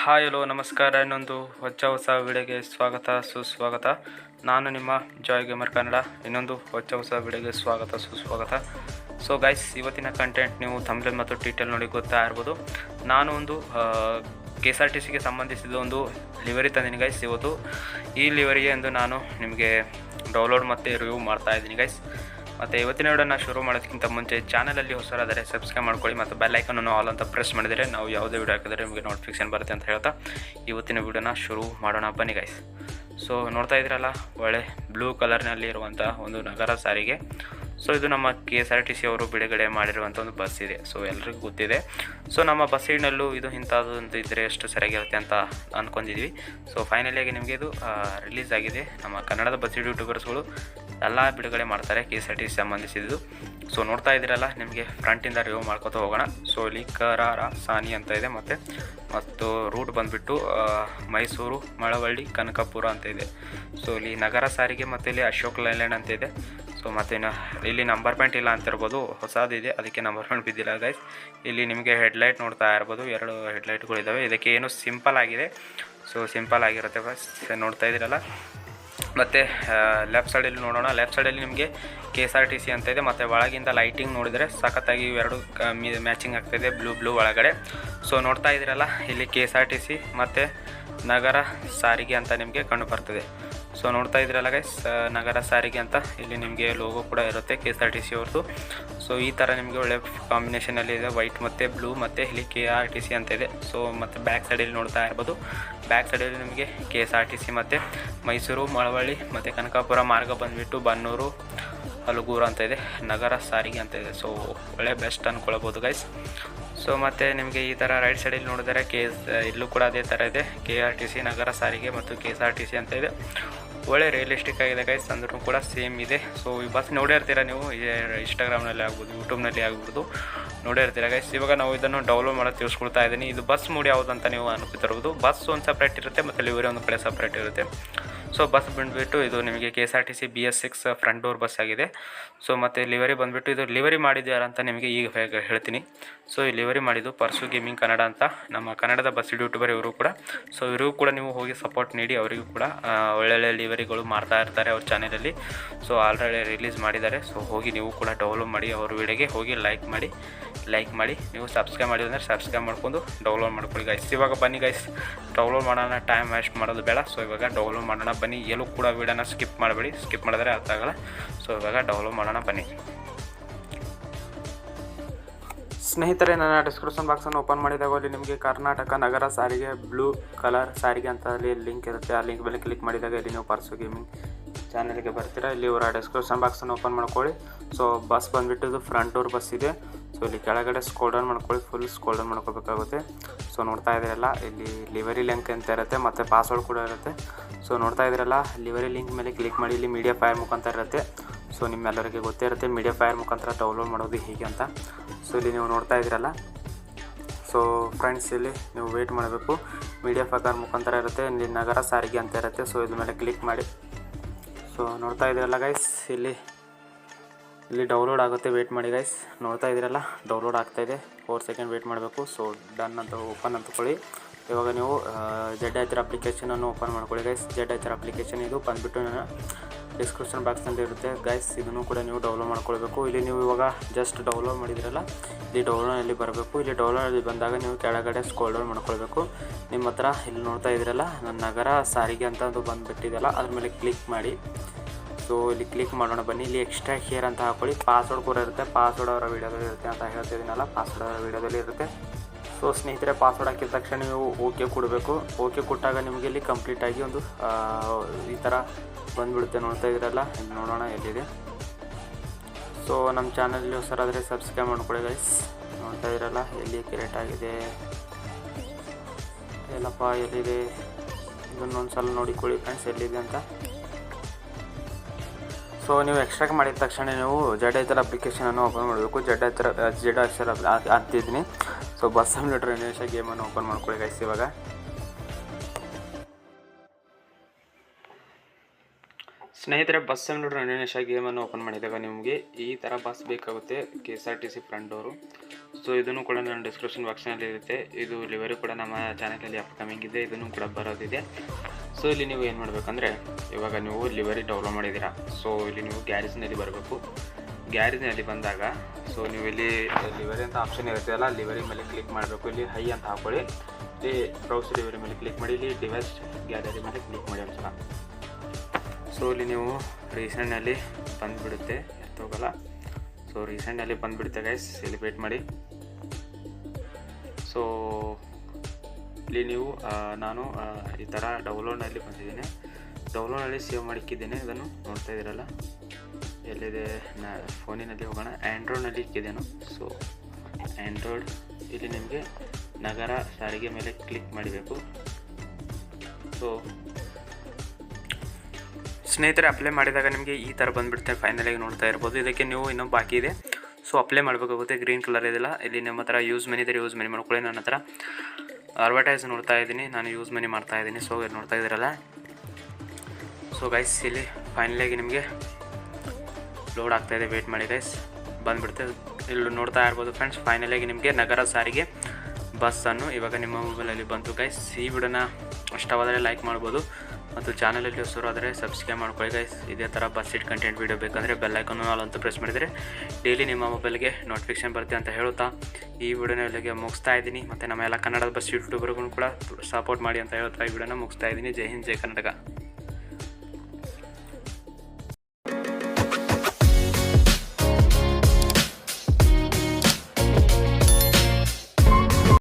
Hi hello, ನಮಸ್ಕಾರ. ಇನ್ನೊಂದು ಹೊಚ್ಚ ಹೊಸ ವಿಡಿಯೋಗೆ ಸ್ವಾಗತ, ಸುಸ್ವಾಗತ. ನಾನು ನಿಮ್ಮ ಜಾಯ್ ಗೇಮರ್ ಕನ್ನಡ ಇನ್ನೊಂದು ಹೊಚ್ಚ ಹೊಸ ವಿಡಿಯೋಗೆ ಸ್ವಾಗತ, ಸುಸ್ವಾಗತ. ಸೊ ಗೈಸ್ ಇವತ್ತಿನ ಕಂಟೆಂಟ್ ನೀವು ತಮಿಳ್ ಮತ್ತು ಟೀಟೇಲ್ ನೋಡಿ ಗೊತ್ತಾ ಇರ್ಬೋದು. ನಾನು ಒಂದು ಕೆ ಎಸ್ ಆರ್ ಟಿ ಸಿಗೆ ಸಂಬಂಧಿಸಿದ ಒಂದು ಲಿವರಿ ತಂದಿನಿ ಗೈಸ್ ಇವತ್ತು ಈ ಲಿವರಿಗೆ ಎಂದು ನಾನು ನಿಮಗೆ ಡೌನ್ಲೋಡ್ ಮತ್ತು ರಿವ್ಯೂ ಮಾಡ್ತಾ ಇದ್ದೀನಿ ಗೈಸ್ ಮತ್ತು ಇವತ್ತಿನ ವಿಡಿಯೋನ ಶುರು ಮಾಡೋದಕ್ಕಿಂತ ಮುಂಚೆ ಚಾನಲಲ್ಲಿ ಹೊಸರಾದರೆ ಸಬ್ಸ್ಕ್ರೈಬ್ ಮಾಡ್ಕೊಳ್ಳಿ ಮತ್ತು ಐಕನನ್ನು ಆಲ್ ಅಂತ ಪ್ರೆಸ್ ಮಾಡಿದರೆ ನಾವು ಯಾವುದೇ ವಿಡಿಯೋ ಹಾಕಿದರೆ ನಿಮಗೆ ನೋಟಿಫಿಕೇಶನ್ ಬರುತ್ತೆ ಅಂತ ಹೇಳ್ತಾ ಇವತ್ತಿನ ವಿಡಿಯೋನ ಶುರು ಮಾಡೋಣ. ಬನ್ನಿ ಗೈಸ್ ಸೊ ನೋಡ್ತಾ ಇದ್ದೀರಲ್ಲ, ಒಳ್ಳೆ ಬ್ಲೂ ಕಲರ್ನಲ್ಲಿ ಇರುವಂಥ ಒಂದು ನಗರ ಸಾರಿಗೆ. ಸೊ ಇದು ನಮ್ಮ K S R T C ಅವರು ಬಿಡುಗಡೆ ಮಾಡಿರುವಂಥ ಒಂದು ಬಸ್ ಇದೆ. ಸೊ ಎಲ್ರಿಗೂ ಗೊತ್ತಿದೆ. ಸೊ ನಮ್ಮ ಬಸ್ಸಿನಲ್ಲೂ ಇದು ಇಂಥದ್ದು ಅಂತ ಇದ್ದರೆ ಎಷ್ಟು ಸರಿಯಾಗಿರುತ್ತೆ ಅಂತ ಅಂದ್ಕೊಂಡಿದ್ವಿ ಸೊ ಫೈನಲಿಯಾಗಿ ನಿಮಗೆ ಇದು ರಿಲೀಸ್ ಆಗಿದೆ. ನಮ್ಮ ಕನ್ನಡದ ಬಸ್ ಯೂಟ್ಯೂಬರ್ಸ್ಗಳು ಎಲ್ಲ ಬಿಡುಗಡೆ ಮಾಡ್ತಾರೆ K S R T C ಸಂಬಂಧಿಸಿದ್ದು. ಸೊ ನೋಡ್ತಾ ಇದ್ದೀರಲ್ಲ, ನಿಮಗೆ ಫ್ರಂಟಿಂದ ರಿವ್ಯೂ ಮಾಡ್ಕೊತ ಹೋಗೋಣ. ಸೊ ಇಲ್ಲಿ ಕರಾರ ಸಾನಿ ಅಂತ ಇದೆ ಮತ್ತು ಮತ್ತು ರೂಟ್ ಬಂದುಬಿಟ್ಟು ಮೈಸೂರು, ಮಳವಳ್ಳಿ, ಕನಕಪುರ ಅಂತ ಇದೆ. ಸೊ ಇಲ್ಲಿ ನಗರ ಸಾರಿಗೆ ಮತ್ತು ಇಲ್ಲಿ ಅಶೋಕ್ ಲೈಲ್ಯಾಂಡ್ ಅಂತ ಇದೆ. ಸೊ ಮತ್ತು ಇನ್ನು ಇಲ್ಲಿ ನಂಬರ್ ಪ್ಯಾಂಟ್ ಇಲ್ಲ ಅಂತ ಇರ್ಬೋದು ಹೊಸದಿದೆ ಅದಕ್ಕೆ ನಂಬರ್ ಪ್ಯಾಂಟ್ ಬಿದ್ದಿಲ್ಲ ಗೈಸ್ ಇಲ್ಲಿ ನಿಮಗೆ ಹೆಡ್ಲೈಟ್ ನೋಡ್ತಾ ಇರ್ಬೋದು. ಎರಡು ಹೆಡ್ಲೈಟ್ಗಳಿದ್ದಾವೆ ಇದಕ್ಕೆ ಏನು ಸಿಂಪಲ್ ಆಗಿದೆ. ಸೊ ಸಿಂಪಲ್ ಆಗಿರುತ್ತೆ ಬಸ್ ನೋಡ್ತಾ ಇದ್ದೀರಲ್ಲ? ಮತ್ತು ಲೆಫ್ಟ್ ಸೈಡಲ್ಲಿ ನೋಡೋಣ. ಲೆಫ್ಟ್ ಸೈಡಲ್ಲಿ ನಿಮಗೆ K S R T C ಅಂತ ಇದೆ. ಮತ್ತು ಒಳಗಿಂದ ಲೈಟಿಂಗ್ ನೋಡಿದರೆ ಸಖತ್ತಾಗಿ ಇವೆರಡು ಮ್ಯಾಚಿಂಗ್ ಆಗ್ತಾಯಿದೆ ಬ್ಲೂ ಬ್ಲೂ ಒಳಗಡೆ. ಸೊ ನೋಡ್ತಾ ಇದ್ದೀರಲ್ಲ? ಇಲ್ಲಿ K S R T C ಮತ್ತು ನಗರ ಸಾರಿಗೆ ಅಂತ ನಿಮಗೆ ಕಂಡು ಬರ್ತದೆ. ಸೊ ನೋಡ್ತಾ ಇದ್ರಲ್ಲ ಗೈಸ್ ನಗರ ಸಾರಿಗೆ ಅಂತ ಇಲ್ಲಿ ನಿಮಗೆ ಲೋಗೋ ಕೂಡ ಇರುತ್ತೆ K S R T C ಅವ್ರದ್ದು ಸೊ ಈ ಥರ ನಿಮಗೆ ಒಳ್ಳೆ ಕಾಂಬಿನೇಷನಲ್ಲಿ ಇದೆ ವೈಟ್ ಮತ್ತು ಬ್ಲೂ ಮತ್ತು ಇಲ್ಲಿ ಕೆ ಆರ್ ಟಿ ಸಿ ಅಂತ ಇದೆ. ಸೊ ಮತ್ತು ಬ್ಯಾಕ್ ಸೈಡಲ್ಲಿ ನೋಡ್ತಾ ಇರ್ಬೋದು. ಬ್ಯಾಕ್ ಸೈಡಲ್ಲಿ ನಿಮಗೆ K S R T C ಮತ್ತು ಮೈಸೂರು, ಮಳವಳ್ಳಿ ಮತ್ತು ಕನಕಾಪುರ ಮಾರ್ಗ ಬಂದುಬಿಟ್ಟು ಬನ್ನೂರು, ಹಲಗೂರು ಅಂತ ಇದೆ, ನಗರ ಸಾರಿಗೆ ಅಂತ ಇದೆ. ಸೊ ಒಳ್ಳೆ ಬೆಸ್ಟ್ ಅಂದ್ಕೊಳ್ಬೋದು ಗೈಸ್ ಸೊ ಮತ್ತು ನಿಮಗೆ ಈ ಥರ ರೈಟ್ ಸೈಡಲ್ಲಿ ನೋಡಿದರೆ ಕೆ ಎಸ್ ಇಲ್ಲೂ ಕೂಡ ಅದೇ ಥರ ಇದೆ ಕೆ ಆರ್ ಟಿ ಸಿ ನಗರ ಸಾರಿಗೆ ಮತ್ತು K S R T C ಅಂತ ಇದೆ. ಒಳ್ಳೆ ರಿಯಲಿಸ್ಟಿಕ್ ಆಗಿದೆ ಗೈಸ್ ಅಂದ್ರೂ ಕೂಡ ಸೇಮ್ ಇದೆ. ಸೊ ಈ ಬಸ್ ನೋಡೇ ಇರ್ತೀರ ನೀವು? ಇನ್ಸ್ಟಾಗ್ರಾಮ್ನಲ್ಲಿ ಆಗ್ಬೋದು ಯೂಟ್ಯೂಬ್ನಲ್ಲಿ ಆಗ್ಬೋದು. ನೋಡೇ ಇರ್ತೀರ ಗೈಸ್ ಇವಾಗ ನಾವು ಇದನ್ನು ಡೌನ್ಲೋಡ್ ಮಾಡೋದು ತಿಳಿಸ್ಕೊಳ್ತಾ ಇದ್ದೀನಿ. ಇದು ಬಸ್ ಮೂಡಿ ಯಾವುದಂತ ಅಂತ ನೀವು ಅನ್ಕೋತಿರ್ಬೋದು ಬಸ್ ಒಂದು ಸಪ್ರೇಟ್ ಇರುತ್ತೆ, ಮತ್ತು ಲಿವರಿ ಒಂದು ಕಡೆ ಸಪ್ರೇಟ್ ಇರುತ್ತೆ. ಸೊ ಬಸ್ ಬಂದುಬಿಟ್ಟು ಇದು ನಿಮಗೆ K S R T C B S six front door bus ಆಗಿದೆ. ಸೊ ಮತ್ತು ಲಿವರಿ ಬಂದುಬಿಟ್ಟು ಇದು ಲಿವರಿ ಮಾಡಿದ್ದು ಯಾರು ಅಂತ ನಿಮಗೆ ಈಗ ಹೇಳ್ತೀನಿ. ಸೊ ಈ ಲಿವರಿ ಮಾಡಿದ್ದು ಪರ್ಸು ಗೇಮಿಂಗ್ ಕನ್ನಡ ಅಂತ. ನಮ್ಮ ಕನ್ನಡದ ಬಸ್ ಯೂಟ್ಯೂಬರ್ ಇವರು ಕೂಡ. ಸೊ ಇವರಿಗೂ ಕೂಡ ನೀವು ಹೋಗಿ ಸಪೋರ್ಟ್ ನೀಡಿ, ಅವರಿಗೂ ಕೂಡ ಒಳ್ಳೊಳ್ಳೆ ಲಿವರಿಗಳು ಮಾಡ್ತಾ ಇರ್ತಾರೆ ಅವ್ರ ಚಾನಲಲ್ಲಿ ಸೊ ಆಲ್ರೆಡಿ ರಿಲೀಸ್ ಮಾಡಿದ್ದಾರೆ. ಸೊ ಹೋಗಿ ನೀವು ಕೂಡ ಡೌನ್ಲೋಡ್ ಮಾಡಿ, ಅವ್ರ ವಿಡಿಯೋಗೆ ಹೋಗಿ ಲೈಕ್ ಮಾಡಿ ಲೈಕ್ ಮಾಡಿ. ನೀವು ಸಬ್ಸ್ಕ್ರೈಬ್ ಮಾಡಿದ್ರೆ ಸಬ್ಸ್ಕ್ರೈಬ್ ಮಾಡ್ಕೊಂಡು ಡೌನ್ಲೋಡ್ ಮಾಡ್ಕೊಳ್ಳಿ ಗೈಸ್ ಇವಾಗ ಬನ್ನಿ ಗೈಸ್ ಡೌನ್ಲೋಡ್ ಮಾಡೋಣ ಟೈಮ್ ವೇಸ್ಟ್ ಮಾಡೋದು ಬೇಡ. ಸೊ ಇವಾಗ ಡೌನ್ಲೋಡ್ ಮಾಡೋಣ ಎಲ್ಲೂ ಕೂಡ ವೀಡಿಯೋನ ಸ್ಕಿಪ್ ಮಾಡಬೇಡಿ, ಸ್ಕಿಪ್ ಮಾಡಿದ್ರೆ ಅರ್ಥ ಆಗಲ್ಲ. ಸೊ ಇವಾಗ ಡೌನ್ಲೋಡ್ ಮಾಡೋಣ, ಬನ್ನಿ. ಸ್ನೇಹಿತರೆ, ನನ್ನ ಡಿಸ್ಕ್ರಿಪ್ಷನ್ ಬಾಕ್ಸನ್ನು ಓಪನ್ ಮಾಡಿದಾಗ ಅಲ್ಲಿ ನಿಮಗೆ ಕರ್ನಾಟಕ ನಗರ ಸಾರಿಗೆ ಬ್ಲೂ ಕಲರ್ ಸಾರಿಗೆ ಅಂತ ಅಲ್ಲಿ ಲಿಂಕ್ ಇರುತ್ತೆ. ಆ ಲಿಂಕ್ ಮೇಲೆ ಕ್ಲಿಕ್ ಮಾಡಿದಾಗ ಇಲ್ಲಿ ನೀವು ಪರ್ಸು ಗೇಮಿಂಗ್ ಚಾನಲ್ಗೆ ಬರ್ತೀರಾ. ಇಲ್ಲಿ ಇವರ ಡಿಸ್ಕ್ರಿಪ್ಷನ್ ಬಾಕ್ಸನ್ನು ಓಪನ್ ಮಾಡ್ಕೊಳ್ಳಿ. ಸೊ ಬಸ್ ಬಂದುಬಿಟ್ಟು ಫ್ರಂಟ್ ಡೋರ್ ಬಸ್ ಇದೆ. ಸೊ ಇಲ್ಲಿ ಕೆಳಗಡೆ ಸ್ಕೋಲ್ ಡೌನ್ ಮಾಡ್ಕೊಳ್ಳಿ ಫುಲ್ ಸ್ಕೋಲ್ ಡೌನ್ ಮಾಡ್ಕೋಬೇಕಾಗುತ್ತೆ. ಸೊ ನೋಡ್ತಾ ಇದ್ದೀರಲ್ಲ, ಇಲ್ಲಿ ಲಿವರಿ ಲಿಂಕ್ ಅಂತ ಇರುತ್ತೆ, ಮತ್ತು ಪಾಸ್ವರ್ಡ್ ಕೂಡ ಇರುತ್ತೆ. ಸೊ ನೋಡ್ತಾ ಇದ್ದೀರಲ್ಲ ಲಿವರಿ ಲಿಂಕ್ ಮೇಲೆ ಕ್ಲಿಕ್ ಮಾಡಿ, ಇಲ್ಲಿ ಮೀಡಿಯಾ ಫೈರ್ ಮುಖಾಂತರ ಇರುತ್ತೆ. ಸೊ ನಿಮ್ಮೆಲ್ಲರಿಗೆ ಗೊತ್ತೇ ಇರುತ್ತೆ ಮೀಡಿಯಾ ಫೈರ್ ಮುಖಾಂತರ ಡೌನ್ಲೋಡ್ ಮಾಡೋದು ಹೀಗೆ ಅಂತ. ಸೊ ಇಲ್ಲಿ ನೀವು ನೋಡ್ತಾ ಇದ್ದೀರಲ್ಲ. ಸೊ ಫ್ರೆಂಡ್ಸ್ ಇಲ್ಲಿ ನೀವು ವೆಯ್ಟ್ ಮಾಡಬೇಕು. ಮೀಡಿಯಾ ಫೈರ್ ಮುಖಾಂತರ ಇರುತ್ತೆ, ಇಲ್ಲಿ ನಗರ ಸಾರಿಗೆ ಅಂತ ಇರುತ್ತೆ. ಸೊ ಇದ್ರ ಮೇಲೆ ಕ್ಲಿಕ್ ಮಾಡಿ. ಸೊ ನೋಡ್ತಾ ಇದ್ದೀರಲ್ಲ ಗೈಸ್ ಇಲ್ಲಿ ಇಲ್ಲಿ ಡೌನ್ಲೋಡ್ ಆಗುತ್ತೆ ವೇಟ್ ಮಾಡಿ ಗೈಸ್ ನೋಡ್ತಾ ಇದ್ದೀರಲ್ಲ ಡೌನ್ಲೋಡ್ ಆಗ್ತಾಯಿದೆ ಫೋರ್ ಸೆಕೆಂಡ್ ವೆಯ್ಟ್ ಮಾಡಬೇಕು. ಸೊ ಡನ್ ಅಂತ ಓಪನ್ ಅಂತಕೊಳ್ಳಿ ಇವಾಗ ನೀವು ಜೆಡ್ ಐತರ ಅಪ್ಲಿಕೇಶನನ್ನು ಓಪನ್ ಮಾಡ್ಕೊಳ್ಳಿ ಗೈಸ್ ಜೆಡ್ ಐತರ ಅಪ್ಲಿಕೇಶನ್ ಇದು ಬಂದುಬಿಟ್ಟು ಡಿಸ್ಕ್ರಿಪ್ಷನ್ ಅಂತ ಇರುತ್ತೆ. ಗೈಸ್ ಇದನ್ನು ಕೂಡ ನೀವು ಡೌನ್ಲೋಡ್ ಮಾಡ್ಕೊಳ್ಬೇಕು. ಇಲ್ಲಿ ನೀವು ಇವಾಗ ಜಸ್ಟ್ ಡೌನ್ಲೋಡ್ ಮಾಡಿದಿರಲ್ಲ ಇಲ್ಲಿ ಡೌನ್ಲೋಡಲ್ಲಿ ಬರಬೇಕು. ಇಲ್ಲಿ ಡೌನ್ಲೋಡಲ್ಲಿ ಬಂದಾಗ ನೀವು ಕೆಳಗಡೆ ಸ್ಕೋಲ್ ಡೌನ್ ಮಾಡ್ಕೊಳ್ಬೇಕು. ನಿಮ್ಮ ಹತ್ರ ಇಲ್ಲಿ ನೋಡ್ತಾ ಇದ್ದೀರಲ್ಲ, ನನ್ನ ನಗರ ಸಾರಿಗೆ ಅಂತ ಅದು ಬಂದುಬಿಟ್ಟಿದೆಯಲ್ಲ, ಅದ್ರ ಮೇಲೆ ಕ್ಲಿಕ್ ಮಾಡಿ. ಸೊ ಇಲ್ಲಿ ಕ್ಲಿಕ್ ಮಾಡೋಣ ಬನ್ನಿ. ಇಲ್ಲಿ ಎಕ್ಸ್ಟ್ರಾ ಕೇರ್ ಅಂತ ಹಾಕೊಳ್ಳಿ. ಪಾಸ್ವರ್ಡ್ ಕೂಡ ಇರುತ್ತೆ. ಪಾಸ್ವರ್ಡ್ ಅವರ ವೀಡಿಯೋದಲ್ಲಿ ಇರುತ್ತೆ ಅಂತ ಹೇಳ್ತಿದ್ದೀನಲ್ಲ ಪಾಸ್ವರ್ಡ್ ಅವರ ವೀಡಿಯೋದಲ್ಲಿ ಇರುತ್ತೆ. ಸೊ ಸ್ನೇಹಿತರೆ ಪಾಸ್ವರ್ಡ್ ಹಾಕಿದ ತಕ್ಷಣ ನೀವು ಓಕೆ ಕೊಡಬೇಕು. ಓಕೆ ಕೊಟ್ಟಾಗ ನಿಮಗೆ ಇಲ್ಲಿ ಕಂಪ್ಲೀಟಾಗಿ ಒಂದು ಈ ಥರ ಬಂದುಬಿಡುತ್ತೆ ನೋಡ್ತಾ ಇದ್ದೀರಲ್ಲ. ನೋಡೋಣ ಎಲ್ಲಿದೆ. ಸೊ ನಮ್ಮ ಚಾನಲಲ್ಲಿ ಆದರೆ ಸಬ್ಸ್ಕ್ರೈಬ್ ಮಾಡ್ಕೊಳ್ಳಿ ಗೈಸ್ ನೋಡ್ತಾ ಇದ್ದೀರಲ್ಲ, ಎಲ್ಲಿ ಕ್ರಿಯೇಟ್ ಆಗಿದೆ. ಎಲ್ಲಪ್ಪ, ಎಲ್ಲಿದೆ? ಇದನ್ನೊಂದು ಸಲ ನೋಡಿಕೊಳ್ಳಿ ಫ್ರೆಂಡ್ಸ್ ಎಲ್ಲಿದೆ ಅಂತ. ಸೊ ನೀವು ಎಕ್ಸ್ಟ್ರಾಕ್ಟ್ ಮಾಡಿದ ತಕ್ಷಣ ನೀವು ಜಡ್ ಐತರ ಅಪ್ಲಿಕೇಶನನ್ನು ಓಪನ್ ಮಾಡಬೇಕು. ಜಡ್ ಐತರ ಜಡ್ ಅಕ್ಷರ ಅಂತಿದ್ದೀನಿ ಸೊ ಬಸ್ ಸಿಮ್ಯುಲೇಟರ್ ನಿಮಿಷ ಗೇಮನ್ನು ಓಪನ್ ಮಾಡ್ಕೊಳ್ಳಿ ಗೈಸ್ ಇವಾಗ. ಸ್ನೇಹಿತರೆ ಬಸ್ ಸಿಮ್ಯುಲೇಟರ್ ನಿಮಿಷ ಗೇಮನ್ನು ಓಪನ್ ಮಾಡಿದಾಗ ನಿಮಗೆ ಈ ಥರ ಬಸ್ ಬೇಕಾಗುತ್ತೆ. K S R T C front door so ಇದನ್ನು ಕೂಡ ನಾನು ಡಿಸ್ಕ್ರಿಪ್ಷನ್ ಬಾಕ್ಸ್ನಲ್ಲಿ ಇರುತ್ತೆ. ಇದು ಲಿವರಿ ಕೂಡ ನಮ್ಮ ಚಾನಲಲ್ಲಿ ಅಪ್ಕಮಿಂಗ್ ಇದೆ. ಇದನ್ನು ಕೂಡ ಬರೋದಿದೆ. ಸೊ ಇಲ್ಲಿ ನೀವು ಏನು ಮಾಡಬೇಕಂದ್ರೆ ಇವಾಗ ನೀವು ಲಿವರಿ ಡೌನ್ಲೋಡ್ ಮಾಡಿದ್ದೀರಾ. ಸೊ ಇಲ್ಲಿ ನೀವು ಗ್ಯಾರೇಜ್ನಲ್ಲಿ ಬರಬೇಕು. ಗ್ಯಾರೇಜ್ನಲ್ಲಿ ಬಂದಾಗ ಸೊ ನೀವು ಇಲ್ಲಿ ಲಿವರಿ ಅಂತ ಆಪ್ಷನ್ ಇರುತ್ತಲ್ಲ ಲಿವರಿ ಮೇಲೆ ಕ್ಲಿಕ್ ಮಾಡಬೇಕು. ಇಲ್ಲಿ ಹೈ ಅಂತ ಹಾಕೊಳ್ಳಿ. ಇಲ್ಲಿ ಬ್ರೌಸ್ ಲಿವರಿ ಮೇಲೆ ಕ್ಲಿಕ್ ಮಾಡಿ, ಇಲ್ಲಿ ಡಿವೈಸ್ ಗ್ಯಾಲರಿ ಮೇಲೆ ಕ್ಲಿಕ್ ಮಾಡಿ ಒಂದ್ಸಲ ಸೊ ಇಲ್ಲಿ ನೀವು ರೀಸೆಂಟ್ನಲ್ಲಿ ಬಂದುಬಿಡುತ್ತೆ. ಹೋಗಲ್ಲ. ಸೊ ರೀಸೆಂಟ್ನಲ್ಲಿ ಬಂದುಬಿಡುತ್ತೆ ಗೈಸ್ ಸೆಲಿಬ್ರೇಟ್ ಮಾಡಿ. ಸೊ ಇಲ್ಲಿ ನೀವು ನಾನು ಈ ಥರ ಡೌನ್ಲೋಡ್ನಲ್ಲಿ ಬಂದಿದ್ದೀನಿ. ಡೌನ್ಲೋಡ್ನಲ್ಲಿ ಸೇವ್ ಮಾಡಿಕ್ಕಿದ್ದೇನೆ. ಅದನ್ನು ನೋಡ್ತಾ ಇದ್ದೀರಲ್ಲ? ಎಲ್ಲಿದೆ? ನಾ, ಫೋನಿನಲ್ಲಿ ಹೋಗೋಣ. ಆ್ಯಂಡ್ರಾಯ್ಡ್ನಲ್ಲಿ ಇಕ್ಕಿದ್ದೇನು. ಸೊ ಆ್ಯಂಡ್ರಾಯ್ಡ್ ಇಲ್ಲಿ ನಿಮಗೆ ನಗರ ಸಾರಿಗೆ ಮೇಲೆ ಕ್ಲಿಕ್ ಮಾಡಬೇಕು. ಸೊ ಸ್ನೇಹಿತರೆ ಅಪ್ಲೈ ಮಾಡಿದಾಗ ನಿಮಗೆ ಈ ಥರ ಬಂದುಬಿಡುತ್ತೆ. ಫೈನಲಾಗಿ ನೋಡ್ತಾ ಇರ್ಬೋದು. ಇದಕ್ಕೆ ನೀವು ಇನ್ನೂ ಬಾಕಿ ಇದೆ. ಸೊ ಅಪ್ಲೈ ಮಾಡಬೇಕಾಗುತ್ತೆ. ಗ್ರೀನ್ ಕಲರ್ ಇದೆಲ್ಲ. ಇಲ್ಲಿ ನಿಮ್ಮ ಹತ್ರ ಯೂಸ್ ಮನಿ ಇದ್ದರೆ ಯೂಸ್ ಮನಿ ಮಾಡ್ಕೊಳ್ಳಿ. ನನ್ನ ಹತ್ರ ಅಡ್ವರ್ಟೈಸ್ ನೋಡ್ತಾ ಇದ್ದೀನಿ. ನಾನು ಯೂಸ್ ಮನಿ ಮಾಡ್ತಾ ಇದ್ದೀನಿ. ಸೊ ನೋಡ್ತಾ ಇದ್ದೀರಲ್ಲ? ಸೊ ಗೈಸ್ ಇಲ್ಲಿ ಫೈನಲಾಗಿ ನಿಮಗೆ ಲೋಡ್ ಆಗ್ತಾಯಿದೆ ವೇಟ್ ಮಾಡಿ ಗೈಸ್ ಬಂದುಬಿಡುತ್ತೆ. ಇಲ್ಲಿ ನೋಡ್ತಾ ಇರ್ಬೋದು ಫ್ರೆಂಡ್ಸ್ ಫೈನಲಾಗಿ ನಿಮಗೆ ನಗರ ಸಾರಿಗೆ ಬಸ್ಸನ್ನು ಇವಾಗ ನಿಮ್ಮ ಮೊಬೈಲಲ್ಲಿ ಬಂತು ಗೈಸ್ ಈ ವಿಡಿಯೋನ ಇಷ್ಟವಾದರೆ ಲೈಕ್ ಮಾಡ್ಬೋದು. ಮತ್ತು ಚಾನಲಲ್ಲಿ ಹೊಸರಾದರೆ ಸಬ್ಸ್ಕ್ರೈಬ್ ಮಾಡ್ಕೊಳ್ಳಿ ಗೈಸ್ ಇದೇ ಥರ ಬಸ್ ಸೀಟ್ ಕಂಟೆಂಟ್ ವೀಡಿಯೋ ಬೇಕಂದರೆ ಬೆಲ್ಲೈಕನ್ನು ಅಲ್ಲಂತೂ ಪ್ರೆಸ್ ಮಾಡಿದರೆ ಡೈಲಿ ನಿಮ್ಮ ಮೊಬೈಲ್ಗೆ ನೋಟಿಫಿಕೇಶನ್ ಬರುತ್ತೆ ಅಂತ ಹೇಳುತ್ತಾ. ಈ ವಿಡಿಯೋನ ಇಲ್ಲಿಗೆ ಮುಗಿಸ್ತಾ ಇದ್ದೀನಿ. ಮತ್ತು ನಮ್ಮ ಎಲ್ಲ ಕನ್ನಡದ ಬಸ್ ಯೂಟ್ಯೂಬರ್ಗೂ ಕೂಡ ಸಪೋರ್ಟ್ ಮಾಡಿ ಅಂತ ಹೇಳ್ತಾ ಈ ವಿಡಿಯೋನ ಮುಗಿಸ್ತಾ ಇದ್ದೀನಿ. ಜೈ ಹಿಂದ್, ಜೈ ಕರ್ನಾಟಕ.